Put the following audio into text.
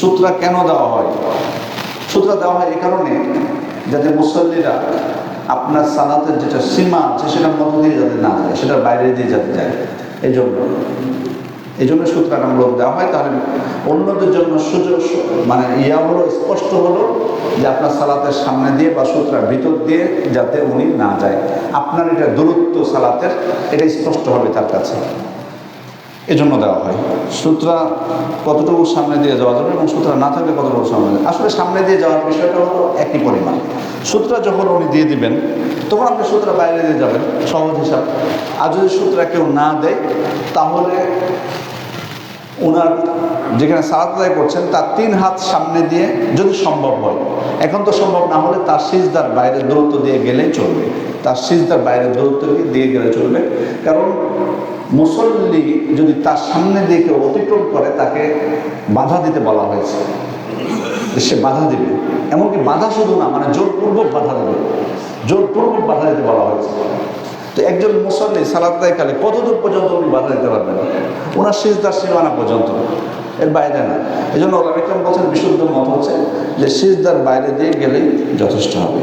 সূত্রা কেন দেওয়া হয়? সূত্রা দেওয়া হয় এই কারণে যাতে মুসল্লিরা আপনার সালাতের যেটা সীমা আছে সেটার মধ্য দিয়ে যাতে না যায়, সেটার বাইরে দিয়ে যাতে যায়। এই জন্য এই জন্য সূত্রাটা মূলত দেওয়া হয়। তাহলে অন্যদের জন্য সুযোগ মানে ইয়া হলো, স্পষ্ট হলো যে আপনার সালাতের সামনে দিয়ে বা সূত্রার ভিতর দিয়ে যাতে উনি না যায়। আপনার এটা দূরত্ব সালাতের, এটা স্পষ্ট হবে তার কাছে। এজন্য দেওয়া হয়। সূত্রা কতটুকু সামনে দিয়ে যাওয়া যাবে এবং সূত্রা না থাকলে কতটুকু সামনে আসলে সামনে দিয়ে যাওয়ার বিষয়টা হলো একই পরিমাণ। সূত্রা যখন উনি দিয়ে দিবেন, তখন আপনি সূত্রা বাইরে দিয়ে যাবেন, সহজ হিসাব। আর যদি সূত্রা কেউ না দেয়, তাহলে ওনার যেখানে সালাত আদায় করছেন, তার তিন হাত সামনে দিয়ে যদি সম্ভব হয়, এখন তো সম্ভব না হলে তার সিজদার বাইরে দূরত্ব দিয়ে গেলেই চলবে। তার সিজদার বাইরে দূরত্ব দিয়ে দিয়ে গেলে চলবে। কারণ মুসল্লি যদি তার সামনে দিয়ে কেউ অতিক্রম করে, তাকে বাধা দিতে বলা হয়েছে। সে বাধা দিবে। এমনকি বাধা শুধু না মানে জোরপূর্বক বাধা দেবে। জোরপূর্বক বাধা দিতে বলা হয়েছে। তো একজন মুসল্লি সালাদ কালে কতদূর পর্যন্ত উনি বাধা দিতে পারবেন ওনার সিজদার সীমানা পর্যন্ত। এর বাইরে না। এই জন্য ওরা বলছেন, বিশুদ্ধ মত হচ্ছে যে সিজদার বাইরে দিয়ে গেলেই যথেষ্ট হবে।